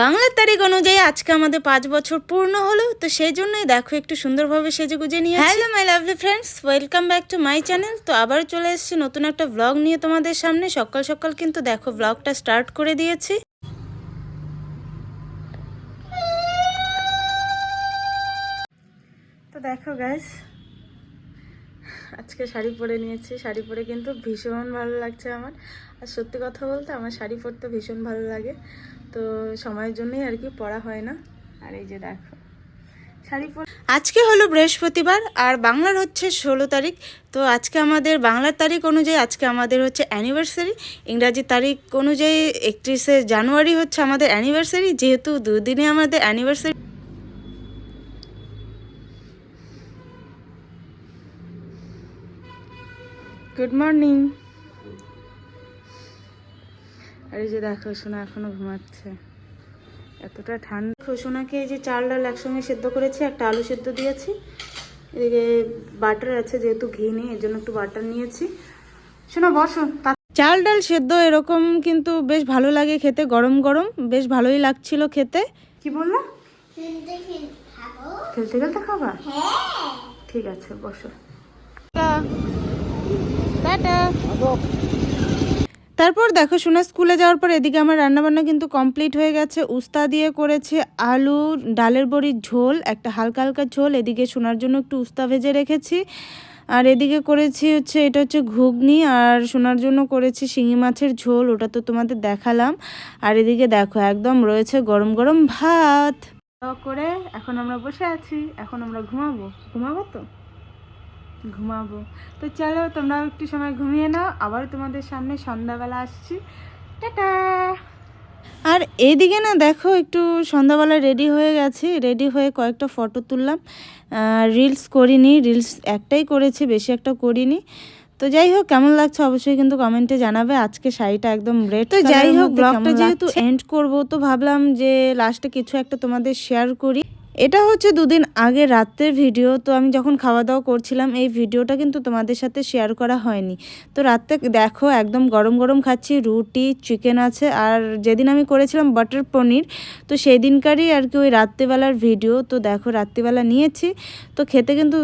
বাংলার তারিখ অনুযায়ী আজকে আমাদের পাঁচ বছর পূর্ণ হলো, তো সেই জন্যই দেখো একটু সুন্দরভাবে সেজে গুজে নিয়ে hello my lovely friends welcome back to my channel তো আবারও চলে এসেছি নতুন একটা ব্লগ নিয়ে তোমাদের সামনে। সকাল সকাল কিন্তু দেখো ব্লগটা স্টার্ট করে দিয়েছি। তো দেখো গাইস আজকে শাড়ি পরে নিয়েছি। শাড়ি পরে কিন্তু ভীষণ ভালো লাগছে আমার। আর সত্যি কথা বলতে আমার শাড়ি পরতে ভীষণ ভালো লাগে। তো সময়ের জন্যই আর কি পড়া হয় না। আর এই যে দেখো শাড়ি আজকে হলো বৃহস্পতিবার আর বাংলার হচ্ছে ষোলো তারিখ। তো আজকে আমাদের বাংলার তারিখ অনুযায়ী আজকে আমাদের হচ্ছে অ্যানিভার্সারি ইংরাজি তারিখ অনুযায়ী একত্রিশে জানুয়ারি হচ্ছে আমাদের অ্যানিভার্সারি যেহেতু দুদিনে আমাদের অ্যানিভার্সারি গুড মর্নিং আর এই যে দেখো সোনা এখনও ঘুমাচ্ছে। এতটা ঠান্ডা। সোনাকে এই যে চাল ডাল একসঙ্গে সেদ্ধ করেছি একটা আলু সেদ্ধ দিয়েছি। এদিকে বাটার আছে যেহেতু ঘি নেই এর জন্য একটু বাটার নিয়েছি। শোনো বসো চাল ডাল সেদ্ধ এরকম কিন্তু বেশ ভালো লাগে খেতে গরম গরম। বেশ ভালোই লাগছিল খেতে। কি বললা? খেলতে খেলতে খাবা। ঠিক আছে বসো। টাটা তারপর দেখো সোনা স্কুলে যাওয়ার পর এদিকে আমার রান্নাবান্না কিন্তু কমপ্লিট হয়ে গেছে। উস্তা দিয়ে করেছে আলু, ডালের বড়ির ঝোল, একটা হালকা হালকা ঝোল। এদিকে সোনার জন্য একটু উস্তা ভেজে রেখেছি। আর এদিকে করেছি হচ্ছে, এটা হচ্ছে ঘুগনি আর সোনার জন্য করেছি শিঙি মাছের ঝোল, ওটা তো তোমাদের দেখালাম। আর এদিকে দেখো, একদম রয়েছে গরম গরম ভাত। করে, এখন আমরা বসে আছি, এখন আমরা ঘুমাবো। ঘুমাবো তো? ঘুমাবো। তো চলো তোমরাও একটু সময় ঘুমিয়ে নাও। আবার তোমাদের সামনে সন্ধ্যাবেলা আসছি। টাটা! আর এইদিকে না দেখো একটু সন্ধ্যাবেলা রেডি হয়ে গেছি। রেডি হয়ে কয়েকটা ফটো তুললাম। রিলস করিনি রিলস একটাই করেছি বেশি একটা করিনি। তো যাই হোক কেমন লাগছে অবশ্যই কিন্তু কমেন্টে জানাবে। আজকে শাড়িটা একদম রেড তো যাই হোক ব্লগটা যেহেতু এন্ড করব তো ভাবলাম যে লাস্টে কিছু একটা তোমাদের শেয়ার করি। এটা হচ্ছে দুদিন আগে রাত্রের ভিডিও, তো আমি যখন খাওয়া দাওয়া করছিলাম, এই ভিডিওটা কিন্তু তোমাদের সাথে শেয়ার করা হয়নি। তো রাত্রে দেখো, একদম গরম গরম খাচ্ছি, রুটি চিকেন আছে, আর যেদিন আমি করেছিলাম বাটার পনির, তো সেই দিনকারই আর কি ওই রাত্রিবেলার ভিডিও, তো দেখো রাত্রিবেলা নিয়েছি, তো খেতে কিন্তু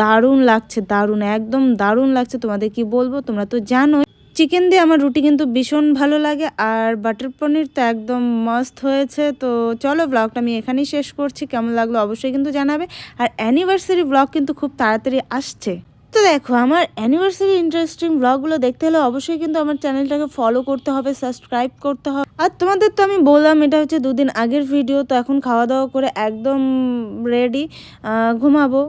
দারুণ লাগছে, দারুণ, একদম দারুণ লাগছে, তোমাদের কি বলব, তোমরা তো জানোই। চিকেন দিয়ে আমার রুটি কিন্তু ভীষণ ভালো লাগে আর বাটার পনির তো একদম মস্ত হয়েছে। তো চলো ব্লগটা আমি এখানেই শেষ করছি। কেমন লাগল অবশ্যই কিন্তু জানাবে। আর অ্যানিভার্সারি ব্লগ কিন্তু খুব তাড়াতাড়ি আসছে। তো দেখো, আমার অ্যানিভার্সারি ইন্টারেস্টিং ব্লগগুলো দেখতে হলে অবশ্যই কিন্তু আমার চ্যানেলটাকে ফলো করতে হবে সাবস্ক্রাইব করতে হবে। আর তোমাদের তো আমি বললাম, এটা হচ্ছে দুদিন আগের ভিডিও তো এখন খাওয়া দাওয়া করে একদম রেডি ঘুমাবো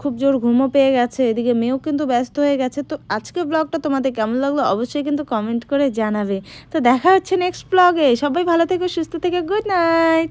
খুব জোর ঘুমও পেয়ে গেছে, এদিকে মেয়েও কিন্তু ব্যস্ত হয়ে গেছে। তো আজকে ব্লগটা তোমাদের কেমন লাগল অবশ্যই কিন্তু কমেন্ট করে জানাবে। তো দেখা হচ্ছে নেক্সট ব্লগে সবাই ভালো থেকো, সুস্থ থেকে গুড নাইট